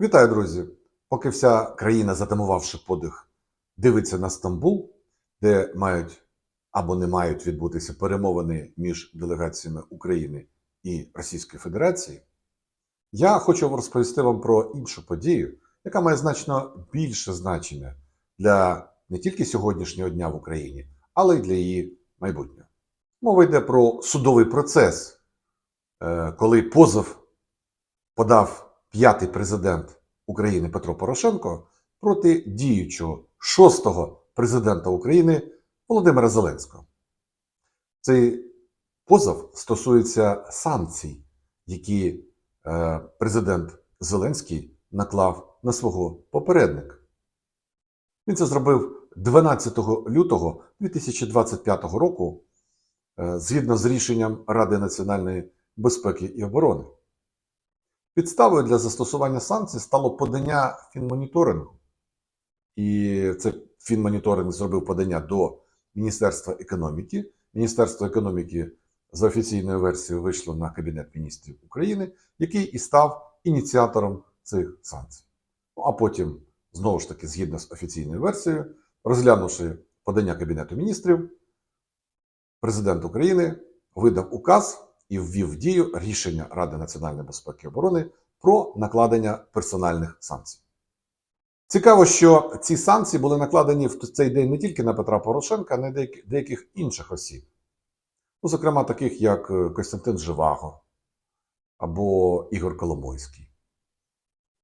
Вітаю, друзі! Поки вся країна, затамувавши подих, дивиться на Стамбул, де мають або не мають відбутися перемовини між делегаціями України і Російської Федерації, я хочу розповісти вам про іншу подію, яка має значно більше значення для не тільки сьогоднішнього дня в Україні, але й для її майбутнього. Мова йде про судовий процес, е, коли позов подав п'ятий президент України Петро Порошенко проти діючого шостого президента України Володимира Зеленського. Цей позов стосується санкцій, які е, президент Зеленський наклав на свого попередника. Він це зробив 12 лютого 2025 року е, згідно з рішенням Ради національної безпеки і оборони. Підставою для застосування санкцій стало подання фінмоніторингу. І це фінмоніторинг зробив подання до Міністерства економіки. Міністерство економіки за офіційною версією вийшло на Кабінет міністрів України, який і став ініціатором цих санкцій. Ну а потім, знову ж таки, згідно з офіційною версією, розглянувши подання Кабінету міністрів, президент України видав указ і ввів в дію рішення Ради національної безпеки і оборони про накладення персональних санкцій. Цікаво, що ці санкції були накладені в цей день не тільки на Петра Порошенка, а й деяких- інших осіб. Ну, зокрема, таких як е, Костянтин Живаго або Ігор Коломойський.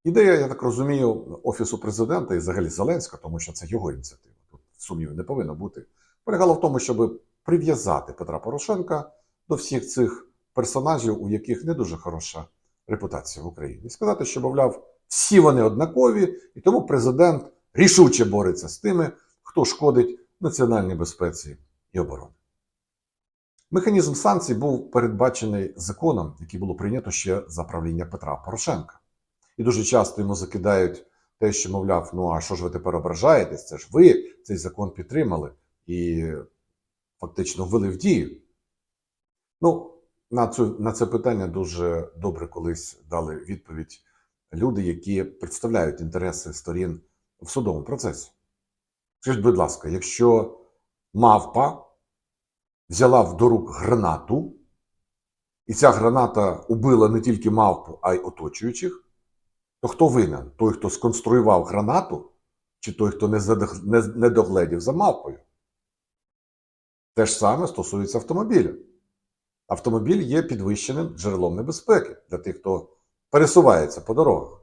Ідея, я так розумію, Офісу президента і взагалі Зеленська, тому що це його ініціатива, тут сумнівів не повинно бути, полягала в тому, щоб прив'язати Петра Порошенка до всіх цих персонажів, у яких не дуже хороша репутація в Україні. Сказати, що, мовляв, всі вони однакові, і тому президент рішуче бореться з тими, хто шкодить національній безпеці і обороні. Механізм санкцій був передбачений законом, який було прийнято ще за правління Петра Порошенка. І дуже часто йому закидають те, що, мовляв, ну а що ж ви тепер ображаєтесь? Це ж ви цей закон підтримали і фактично ввели в дію. Ну, на, цю, на це питання дуже добре колись дали відповідь люди, які представляють інтереси сторін в судовому процесі. Скажіть, будь ласка, якщо мавпа взяла в до рук гранату, і ця граната убила не тільки мавпу, а й оточуючих, то хто винен? Той, хто сконструював гранату, чи той, хто не, не догледів за мавпою? Те ж саме стосується автомобіля. Автомобіль є підвищеним джерелом небезпеки для тих, хто пересувається по дорогах.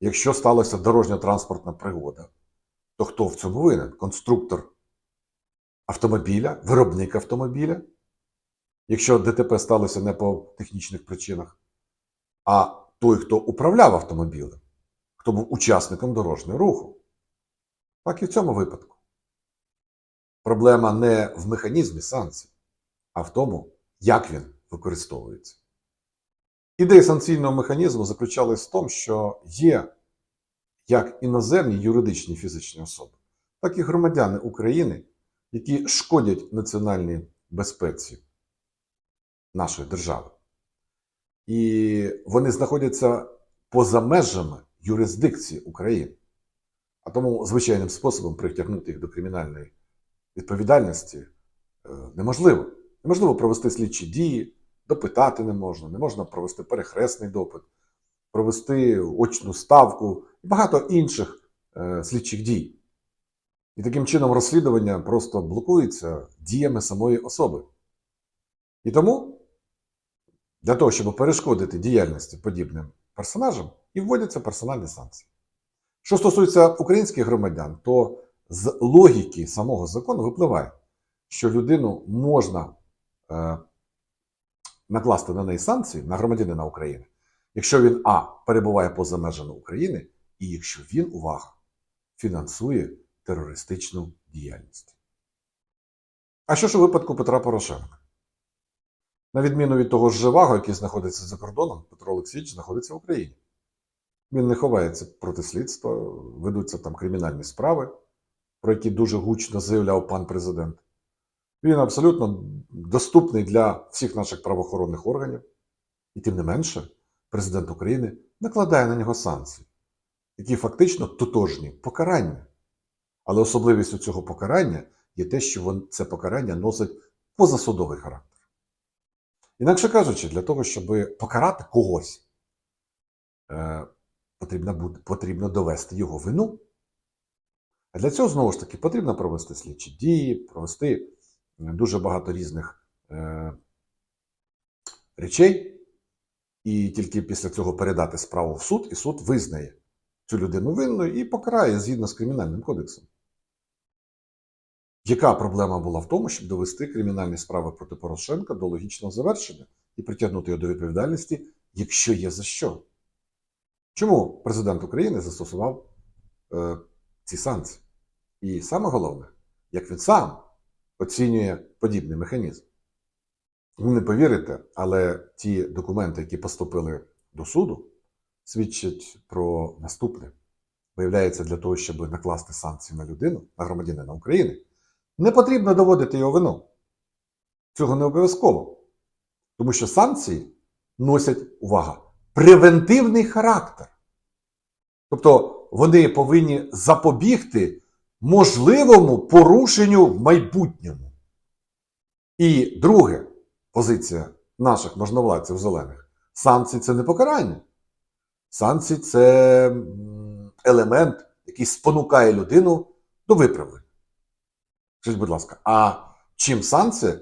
Якщо сталася дорожньо-транспортна пригода, то хто в цьому винен? Конструктор автомобіля, виробник автомобіля. Якщо ДТП сталося не по технічних причинах, а той, хто управляв автомобілем, хто був учасником дорожнього руху. Так і в цьому випадку. Проблема не в механізмі санкцій, а в тому, як він використовується. Ідея санкційного механізму заключалась в тому, що є як іноземні юридичні фізичні особи, так і громадяни України, які шкодять національній безпеці нашої держави. І вони знаходяться поза межами юрисдикції України. А тому звичайним способом притягнути їх до кримінальної відповідальності е, неможливо. Неможливо провести слідчі дії, допитати не можна, не можна провести перехресний допит, провести очну ставку і багато інших е, слідчих дій. І таким чином розслідування просто блокується діями самої особи. І тому для того, щоб перешкодити діяльності подібним персонажам, і вводяться персональні санкції. Що стосується українських громадян, то з логіки самого закону випливає, що людину можна накласти на неї санкції на громадянина України, якщо він А. перебуває поза межами України, і якщо він, увага, фінансує терористичну діяльність. А що ж у випадку Петра Порошенка? На відміну від того ж Живаго, який знаходиться за кордоном, Петро Олексійович знаходиться в Україні. Він не ховається проти слідства, ведуться там кримінальні справи, про які дуже гучно заявляв пан президент. Він абсолютно доступний для всіх наших правоохоронних органів. І тим не менше, президент України накладає на нього санкції, які фактично тотожні покарання. Але особливістю цього покарання є те, що це покарання носить позасудовий характер. Інакше кажучи, для того, щоб покарати когось, е, потрібно, потрібно довести його вину. А для цього, знову ж таки, потрібно провести слідчі дії, провести дуже багато різних е, речей, і тільки після цього передати справу в суд, і суд визнає цю людину винною і покарає згідно з кримінальним кодексом. Яка проблема була в тому, щоб довести кримінальні справи проти Порошенка до логічного завершення і притягнути його до відповідальності, якщо є за що? Чому президент України застосував е, ці санкції? І саме головне, як він сам оцінює подібний механізм. Ви не повірите, але ті документи, які поступили до суду, свідчать про наступне. Виявляється, для того, щоб накласти санкції на людину, на громадянина України, не потрібно доводити його вину. Цього не обов'язково. Тому що санкції носять увага, превентивний характер. Тобто вони повинні запобігти можливому порушенню в майбутньому. І друге, позиція наших можновладців зелених: санкції це не покарання. Санкції це елемент, який спонукає людину до виправлення. Скажіть, будь ласка, а чим санкція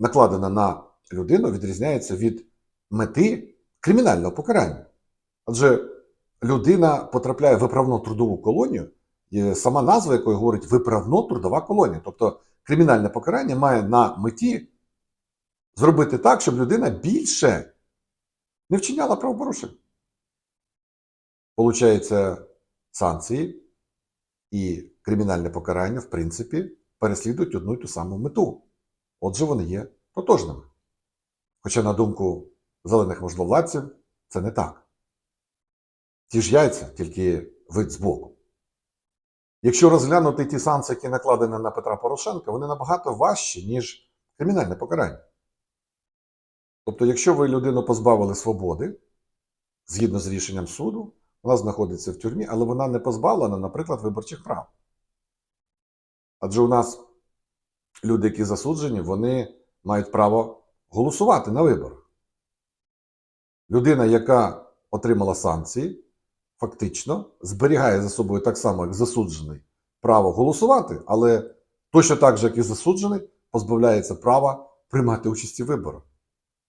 накладена на людину відрізняється від мети кримінального покарання? Адже людина потрапляє в виправну трудову колонію, сама назва якої говорить виправно трудова колонія. Тобто кримінальне покарання має на меті зробити так, щоб людина більше не вчиняла правопорушень. Получається, санкції і кримінальне покарання, в принципі, переслідують одну й ту саму мету. Отже, вони є тотожними. Хоча, на думку зелених можновладців, це не так. Ті ж яйця, тільки вид збоку. Якщо розглянути ті санкції, які накладені на Петра Порошенка, вони набагато важчі, ніж кримінальне покарання. Тобто, якщо ви людину позбавили свободи, згідно з рішенням суду, вона знаходиться в тюрмі, але вона не позбавлена, наприклад, виборчих прав. Адже у нас люди, які засуджені, вони мають право голосувати на виборах. Людина, яка отримала санкції, фактично зберігає за собою так само, як засуджений, право голосувати, але точно так же, як і засуджений, позбавляється права приймати участь у виборах.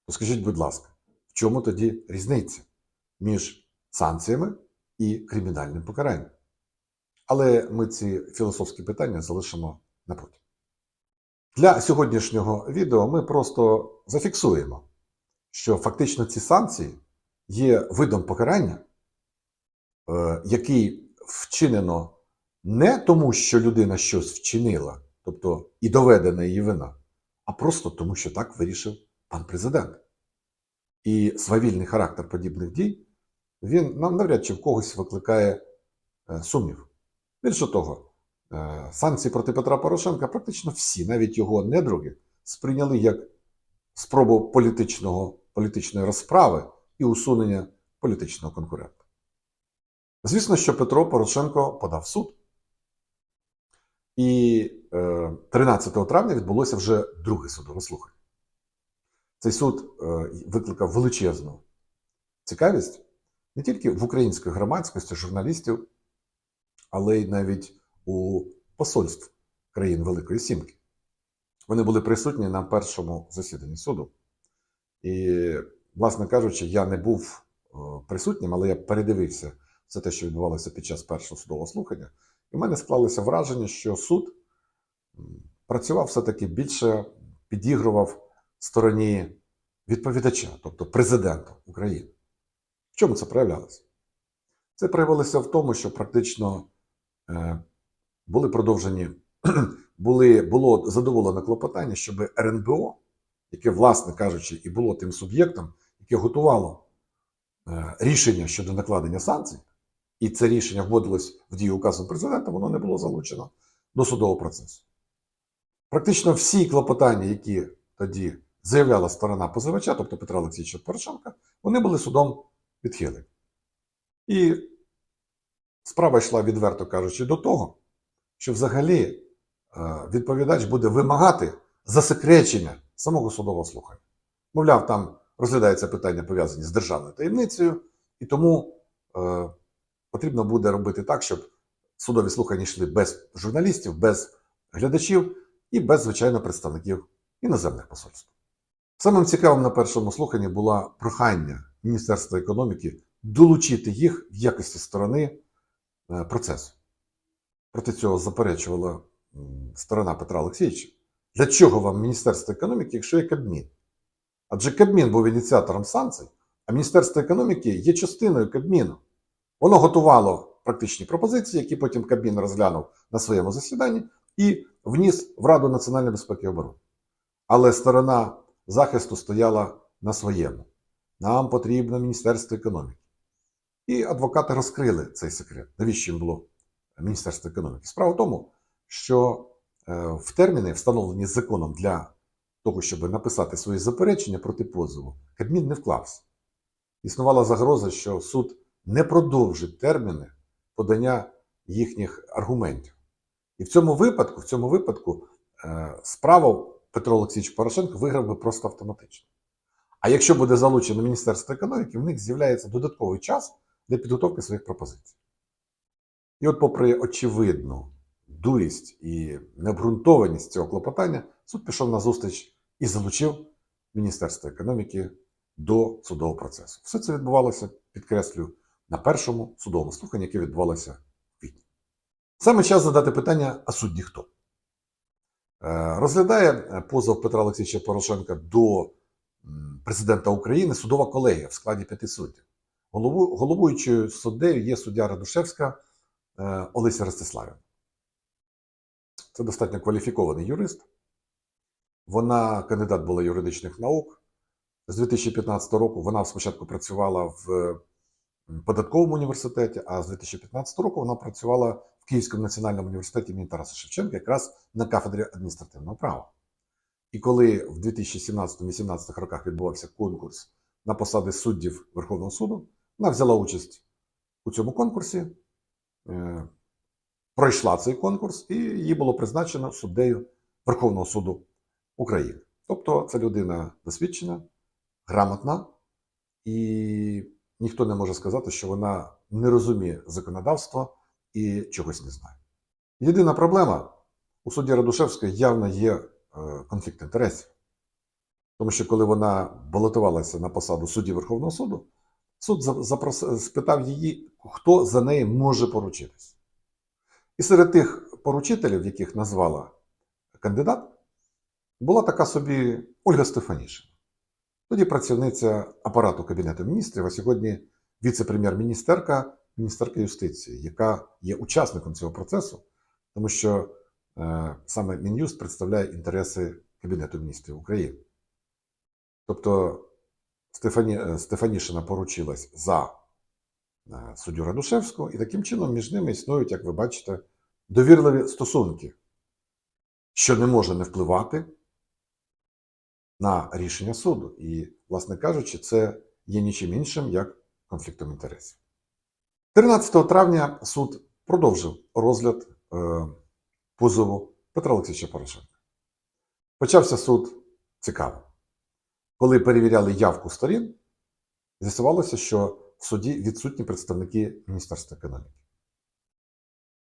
То скажіть, будь ласка, в чому тоді різниця між санкціями і кримінальним покаранням? Але ми ці філософські питання залишимо на потім. Для сьогоднішнього відео ми просто зафіксуємо, що фактично ці санкції є видом покарання, який вчинено не тому, що людина щось вчинила, тобто і доведена її вина, а просто тому, що так вирішив пан президент. І свавільний характер подібних дій він нам навряд чи в когось викликає е, сумнів. Більше того, е, санкції проти Петра Порошенка практично всі, навіть його недруги, сприйняли як спробу політичного, політичної розправи і усунення політичного конкурента. Звісно, що Петро Порошенко подав суд. І е, 13 травня відбулося вже друге судове слухання. Цей суд е, викликав величезну цікавість не тільки в української громадськості, журналістів, але й навіть у посольств країн Великої Сімки. Вони були присутні на першому засіданні суду. І, власне кажучи, я не був е, присутнім, але я передивився все те, що відбувалося під час першого судового слухання. І в мене склалося враження, що суд працював все-таки більше підігрував стороні відповідача, тобто президента України. В чому це проявлялося? Це проявилося в тому, що практично е, були продовжені, були, було задоволено клопотання, щоб РНБО, яке, власне кажучи, і було тим суб'єктом, яке готувало е, рішення щодо накладення санкцій, і це рішення вводилось в дію указом президента, воно не було залучено до судового процесу. Практично всі клопотання, які тоді заявляла сторона позивача, тобто Петра Олексійовича Порошенка, вони були судом відхилені. І справа йшла, відверто кажучи, до того, що взагалі е, відповідач буде вимагати засекречення самого судового слухання. Мовляв, там розглядається питання пов'язані з державною таємницею, і тому е, потрібно буде робити так, щоб судові слухання йшли без журналістів, без глядачів і без, звичайно, представників іноземних посольств. Самим цікавим на першому слуханні було прохання Міністерства економіки долучити їх в якості сторони е, процесу. Проти цього заперечувала сторона Петра Олексійовича. Для чого вам Міністерство економіки, якщо є Кабмін? Адже Кабмін був ініціатором санкцій, а Міністерство економіки є частиною Кабміну. Воно готувало практичні пропозиції, які потім Кабмін розглянув на своєму засіданні і вніс в Раду національної безпеки і оборони. Але сторона захисту стояла на своєму. Нам потрібно Міністерство економіки. І адвокати розкрили цей секрет. Навіщо їм було Міністерство економіки? Справа в тому, що е, в терміни, встановлені законом для того, щоб написати свої заперечення проти позову, Кабмін не вклався. Існувала загроза, що суд не продовжить терміни подання їхніх аргументів. І в цьому випадку, в цьому випадку е, справу Петро Олексійович Порошенко виграв би просто автоматично. А якщо буде залучено Міністерство економіки, в них з'являється додатковий час для підготовки своїх пропозицій. І от, попри очевидну дурість і необґрунтованість цього клопотання, суд пішов на зустріч і залучив Міністерство економіки до судового процесу. Все це відбувалося, підкреслюю, на першому судовому слуханні, яке відбувалося в квітні. Саме час задати питання, а судді хто? Е, Розглядає е, позов Петра Олексійовича Порошенка до президента України судова колегія в складі п'яти суддів. Головуючою суддею є суддя Радушевська е, Олеся Ростиславівна. Це достатньо кваліфікований юрист. Вона кандидат була юридичних наук. З 2015 року вона спочатку працювала в податковому університеті, а з 2015 року вона працювала в Київському національному університеті імені Тараса Шевченка якраз на кафедрі адміністративного права. І коли в 2017-2018 роках відбувався конкурс на посади суддів Верховного суду, вона взяла участь у цьому конкурсі, е, пройшла цей конкурс, і її було призначено суддею Верховного суду України. Тобто це людина досвідчена, грамотна, і ніхто не може сказати, що вона не розуміє законодавства і чогось не знає. Єдина проблема у судді Радушевської явно є е, конфлікт інтересів. Тому що коли вона балотувалася на посаду судді Верховного суду, суд запрос- спитав її, хто за неї може поручитись. І серед тих поручителів, яких назвала кандидат, була така собі Ольга Стефанішина. Тоді працівниця апарату Кабінету міністрів, а сьогодні віце-прем'єр-міністерка, міністерка юстиції, яка є учасником цього процесу, тому що е, саме Мін'юст представляє інтереси Кабінету міністрів України. Тобто Стефані, е, Стефанішина поручилась за е, суддю Радушевського, і таким чином між ними існують, як ви бачите, довірливі стосунки, що не може не впливати на рішення суду. І, власне кажучи, це є нічим іншим, як конфліктом інтересів. 13 травня суд продовжив розгляд е, позову Петра Олексійовича Порошенка. Почався суд цікаво. Коли перевіряли явку сторін, з'ясувалося, що в суді відсутні представники Міністерства економіки.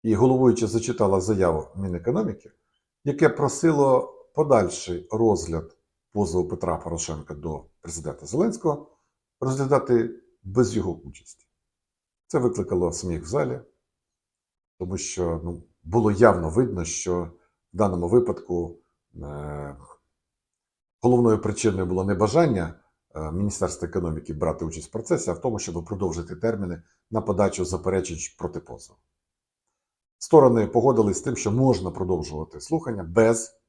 І головуюча зачитала заяву Мінекономіки, яке просило подальший розгляд позову Петра Порошенка до президента Зеленського розглядати без його участі. Це викликало сміх в залі, тому що ну, було явно видно, що в даному випадку е, головною причиною було не бажання е, Міністерства економіки брати участь в процесі, а в тому, щоб продовжити терміни на подачу заперечень проти позову. Сторони погодились з тим, що можна продовжувати слухання без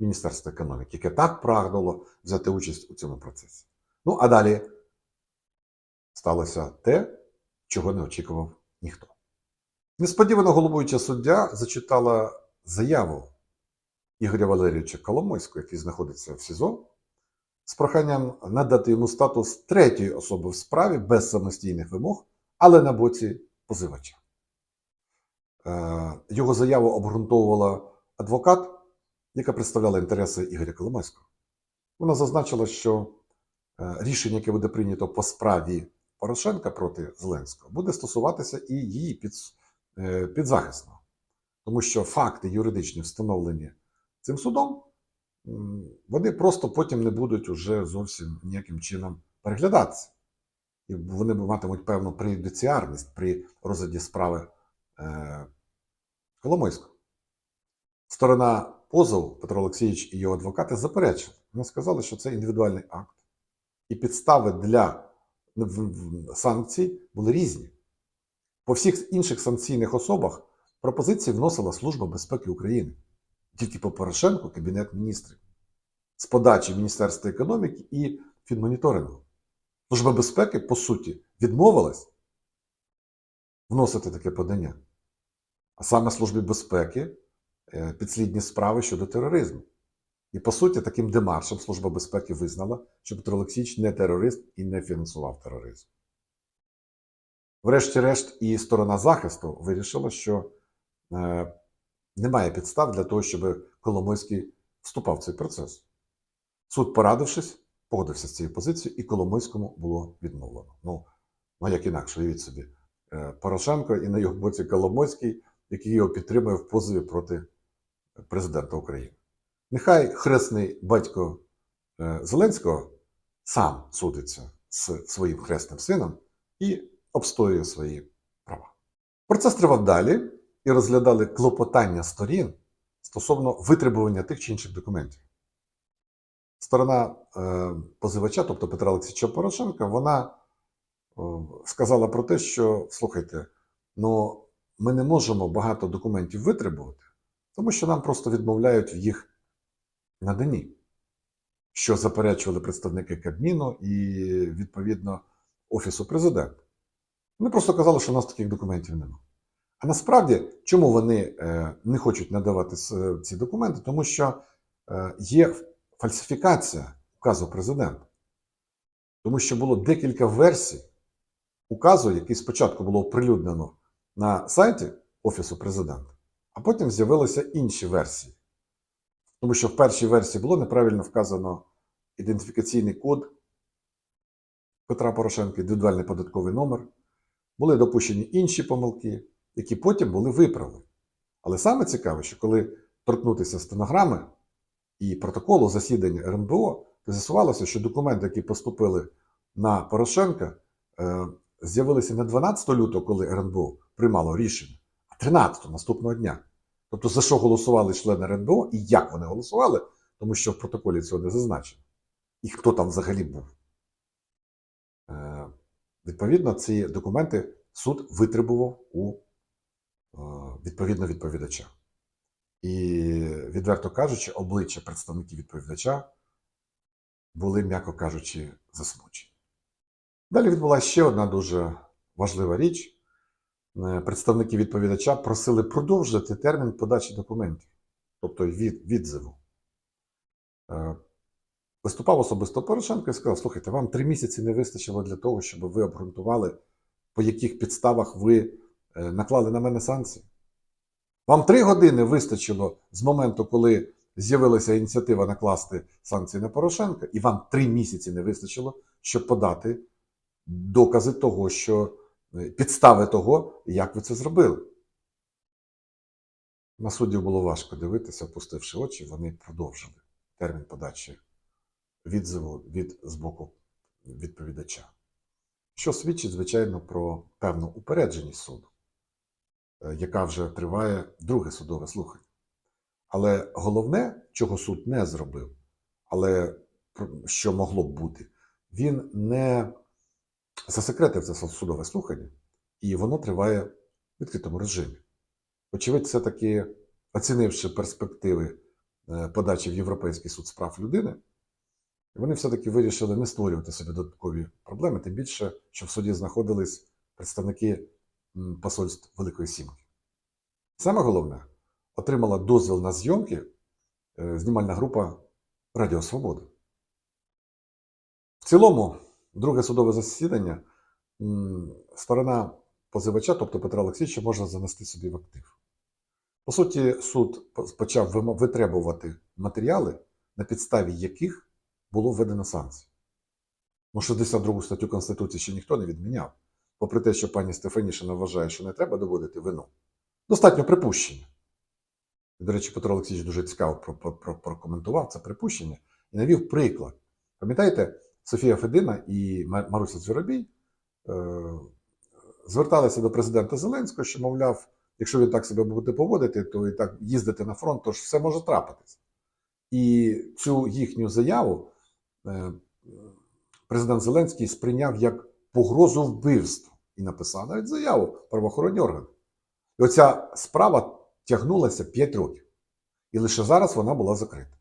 Міністерства економіки, яке так прагнуло взяти участь у цьому процесі. Ну а далі сталося те, чого не очікував ніхто. Несподівано головуюча суддя зачитала заяву Ігоря Валерійовича Коломойського, який знаходиться в СІЗО, з проханням надати йому статус третьої особи в справі без самостійних вимог, але на боці позивача. Е, Його заяву обґрунтовувала адвокат, яка представляла інтереси Ігоря Коломойського. Вона зазначила, що е, рішення, яке буде прийнято по справі Порошенка проти Зеленського, буде стосуватися і її під, е, підзахисного. Тому що факти юридичні встановлені цим судом, вони просто потім не будуть уже зовсім ніяким чином переглядатися. І вони матимуть певну преюдиціарність при розгляді справи е, Коломойського. Сторона позову Петро Олексійович і його адвокати заперечили. Вони сказали, що це індивідуальний акт. І підстави для в- санкцій були різні. По всіх інших санкційних особах пропозиції вносила Служба безпеки України. Тільки по Порошенку Кабінет міністрів з подачі Міністерства економіки і фінмоніторингу. Служба безпеки, по суті, відмовилась вносити таке подання. А саме Службі безпеки підслідні справи щодо тероризму. І по суті, таким демаршем Служба безпеки визнала, що Петро Олексійович не терорист і не фінансував тероризм. Врешті-решт, і сторона захисту вирішила, що е, немає підстав для того, щоб Коломойський вступав в цей процес. Суд, порадившись, погодився з цією позицією, і Коломойському було відмовлено. Ну, ну як інакше, уявіть собі, е, Порошенко і на його боці Коломойський, який його підтримує в позові проти президента України. Нехай хресний батько е, Зеленського сам судиться з своїм хресним сином і обстоює свої права. Процес тривав далі і розглядали клопотання сторін стосовно витребування тих чи інших документів. Сторона е, позивача, тобто Петра Олексійовича Порошенка, вона е, сказала про те, що слухайте, ну ми не можемо багато документів витребувати, тому що нам просто відмовляють в їх наданні, що заперечували представники Кабміну і, відповідно, Офісу президента. Вони просто казали, що у нас таких документів немає. А насправді, чому вони е, не хочуть надавати ці документи? Тому що е, є фальсифікація указу президента. Тому що було декілька версій указу, який спочатку було оприлюднено на сайті Офісу президента, а потім з'явилися інші версії. Тому що в першій версії було неправильно вказано ідентифікаційний код Петра Порошенка, індивідуальний податковий номер. Були допущені інші помилки, які потім були виправлені. Але саме цікаве, що коли торкнутися стенограми і протоколу засідання РНБО, то з'ясувалося, що документи, які поступили на Порошенка, е, з'явилися не 12 лютого, коли РНБО приймало рішення, а 13 наступного дня. Тобто, за що голосували члени РНБО і як вони голосували, тому що в протоколі цього не зазначено. І хто там взагалі був. Е, Відповідно, ці документи суд витребував у е, відповідно відповідача. І, відверто кажучи, обличчя представників відповідача були, м'яко кажучи, засмучені. Далі відбулася ще одна дуже важлива річ. Е, Представники відповідача просили продовжити термін подачі документів, тобто від, відзиву. Е, Виступав особисто Порошенко і сказав: слухайте, вам три місяці не вистачило для того, щоб ви обґрунтували, по яких підставах ви е, наклали на мене санкції. Вам три години вистачило з моменту, коли з'явилася ініціатива накласти санкції на Порошенка, і вам три місяці не вистачило, щоб подати докази того, що підстави того, як ви це зробили. На суддів було важко дивитися, опустивши очі, вони продовжили термін подачі відзиву від з боку відповідача. Що свідчить, звичайно, про певну упередженість суду, е, яка вже триває друге судове слухання. Але головне, чого суд не зробив, але що могло б бути, він не засекретив це судове слухання, і воно триває в відкритому режимі. Очевидь, все-таки оцінивши перспективи е, подачі в Європейський суд з прав людини, вони все-таки вирішили не створювати собі додаткові проблеми, тим більше, що в суді знаходились представники посольств Великої Сімки. Саме головне, отримала дозвіл на зйомки е, знімальна група Радіо Свобода. В цілому, друге судове засідання, сторона позивача, тобто Петра Олексійовича, може занести собі в актив. По суті, суд почав витребувати матеріали, на підставі яких було введено санкції. Ну, 62 статтю Конституції ще ніхто не відміняв, попри те, що пані Стефанішина вважає, що не треба доводити вину. Достатньо припущення. До речі, Петро Олексійович дуже цікаво про- про- про- прокоментував це припущення і навів приклад. Пам'ятаєте, Софія Федина і Маруся Звіробій е, зверталися до президента Зеленського, що, мовляв, якщо він так себе буде поводити, то і так їздити на фронт, то ж все може трапитись. І цю їхню заяву е, президент Зеленський сприйняв як погрозу вбивства і написав навіть заяву правоохоронні органи. І оця справа тягнулася 5 років. І лише зараз вона була закрита.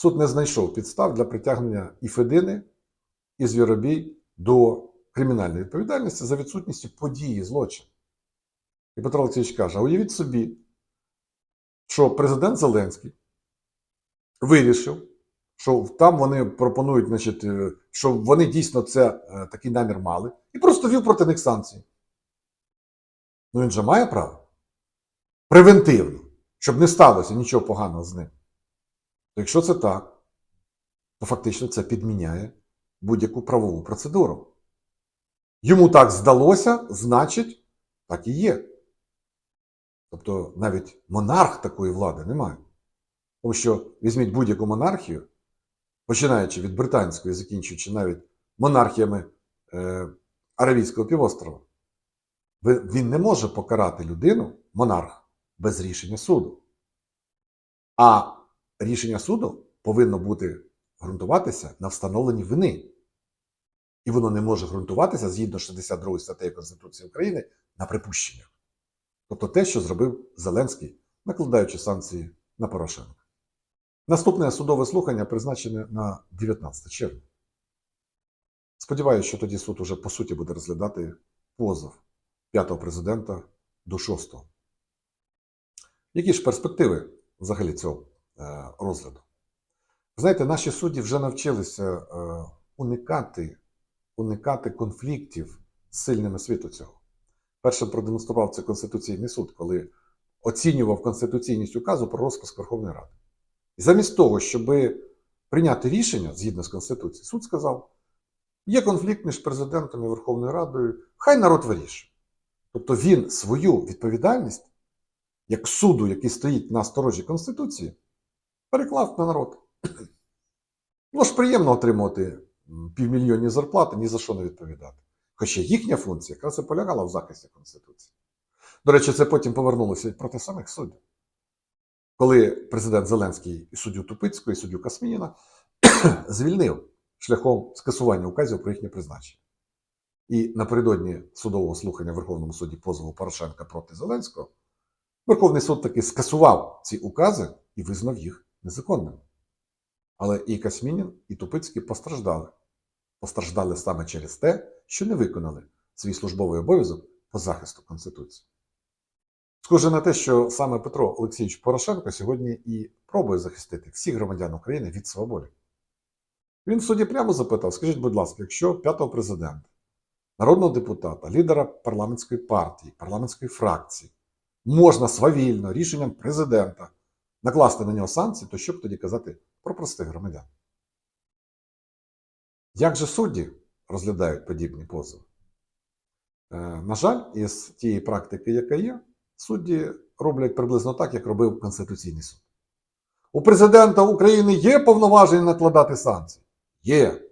Суд не знайшов підстав для притягнення і Федини, і Звіробій до кримінальної відповідальності за відсутністю події злочину. І Петро Олексійович каже: а уявіть собі, що президент Зеленський вирішив, що там вони пропонують, значить, е, що вони дійсно це е, такий намір мали, і просто вів проти них санкції. Ну він же має право. Превентивно, щоб не сталося нічого поганого з ним. Якщо це так, то фактично це підміняє будь-яку правову процедуру. Йому так здалося, значить, так і є. Тобто навіть монарх такої влади не має. Тому що візьміть будь-яку монархію, починаючи від британської, закінчуючи навіть монархіями е, Аравійського півострова, він не може покарати людину, монарх, без рішення суду. А рішення суду повинно бути ґрунтуватися на встановленні вини. І воно не може ґрунтуватися згідно 62 статтею Конституції України на припущеннях. Тобто те, що зробив Зеленський, накладаючи санкції на Порошенка. Наступне судове слухання призначене на 19 червня. Сподіваюся, що тоді суд уже по суті буде розглядати позов п'ятого президента до шостого. Які ж перспективи взагалі цього розгляду? Знаєте, наші судді вже навчилися е, уникати, уникати конфліктів з сильними світу цього. Першим продемонстрував це Конституційний суд, коли оцінював конституційність указу про розпуск Верховної Ради. І замість того, щоб прийняти рішення згідно з Конституцією, суд сказав: є конфлікт між президентом і Верховною Радою, хай народ вирішує. Тобто він свою відповідальність, як суду, який стоїть на сторожі Конституції, переклав на народ. Ну ж приємно отримувати півмільйонні зарплати, ні за що не відповідати. Хоча їхня функція якраз і полягала в захисті Конституції. До речі, це потім повернулося і проти самих суддів. Коли президент Зеленський і суддю Тупицького, і суддю Касмініна звільнив шляхом скасування указів про їхнє призначення. І напередодні судового слухання в Верховному суді позову Порошенка проти Зеленського, Верховний суд таки скасував ці укази і визнав їх незаконними. Але і Касмінін, і Тупицький постраждали. Постраждали саме через те, що не виконали свій службовий обов'язок по захисту Конституції. Схоже на те, що саме Петро Олексійович Порошенко сьогодні і пробує захистити всіх громадян України від свободи. Він в суді прямо запитав: скажіть, будь ласка, якщо п'ятого президента, народного депутата, лідера парламентської партії, парламентської фракції можна свавільно рішенням президента накласти на нього санкції, то що б тоді казати про простих громадян? Як же судді розглядають подібні позови? Е, На жаль, із тієї практики, яка є, судді роблять приблизно так, як робив Конституційний суд. У президента України є повноваження накладати санкції? Є.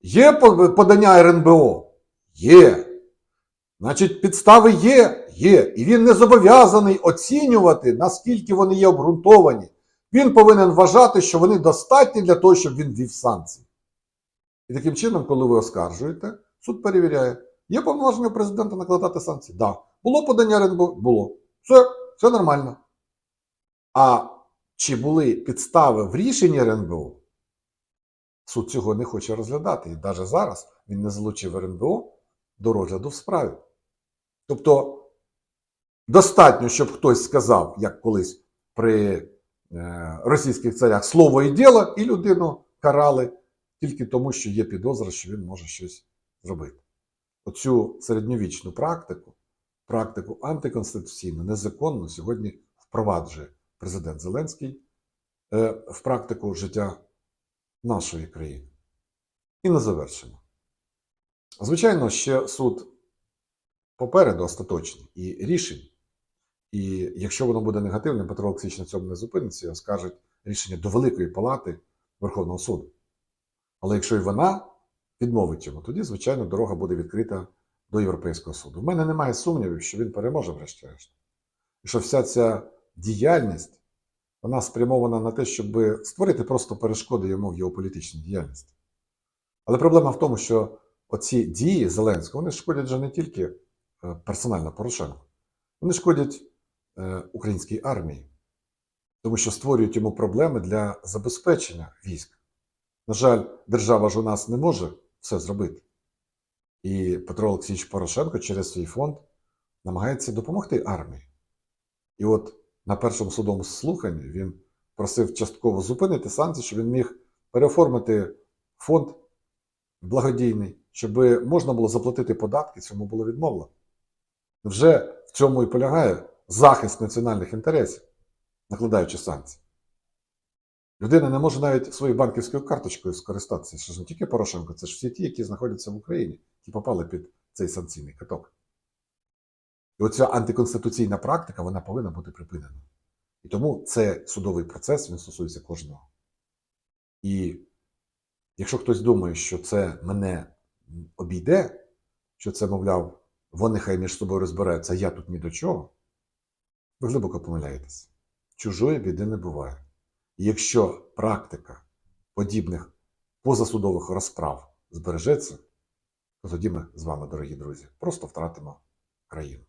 Є подання РНБО? Є. Значить, підстави є? Є. І він не зобов'язаний оцінювати, наскільки вони є обґрунтовані. Він повинен вважати, що вони достатні для того, щоб він ввів санкції. І таким чином, коли ви оскаржуєте, суд перевіряє, є повноваження президента накладати санкції? Так. Да. Було подання РНБО? Було. Все, все нормально. А чи були підстави в рішенні РНБО? Суд цього не хоче розглядати. І навіть зараз він не залучив РНБО до розгляду в справі. Тобто достатньо, щоб хтось сказав, як колись при е, російських царях, слово і діло, і людину карали тільки тому, що є підозра, що він може щось зробити. Оцю середньовічну практику, практику антиконституційну, незаконну сьогодні впроваджує президент Зеленський е, в практику життя нашої країни. І на завершення. Звичайно, ще суд попереду остаточний і рішень. І якщо воно буде негативним, Петро Олексійович на цьому не зупиниться і оскаржить рішення до Великої Палати Верховного суду. Але якщо і вона відмовить йому, тоді, звичайно, дорога буде відкрита до Європейського суду. У мене немає сумнівів, що він переможе врешті-решт. І що вся ця діяльність вона спрямована на те, щоб створити просто перешкоди йому в його політичній діяльності. Але проблема в тому, що оці дії Зеленського вони шкодять вже не тільки персонально Порошенку, вони шкодять е, українській армії, тому що створюють йому проблеми для забезпечення військ. На жаль, держава ж у нас не може все зробити. І Петро Олексійович Порошенко через свій фонд намагається допомогти армії. І от на першому судовому слуханні він просив частково зупинити санкції, щоб він міг переоформити фонд благодійний, щоб можна було заплатити податки, цьому було відмовлено. Вже в цьому і полягає захист національних інтересів, накладаючи санкції. Людина не може навіть своєю банківською карточкою скористатися. Це ж не тільки Порошенко, це ж всі ті, які знаходяться в Україні, які попали під цей санкційний каток. І оця антиконституційна практика вона повинна бути припинена. І тому цей судовий процес він стосується кожного. І якщо хтось думає, що це мене обійде, що це, мовляв, вони хай між собою розбираються, а я тут ні до чого, ви глибоко помиляєтесь. Чужої біди не буває. І якщо практика подібних позасудових розправ збережеться, то тоді ми з вами, дорогі друзі, просто втратимо країну.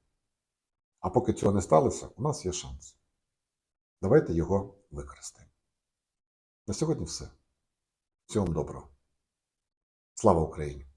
А поки цього не сталося, у нас є шанс. Давайте його використаємо. На сьогодні все. Всього доброго. Слава Україні!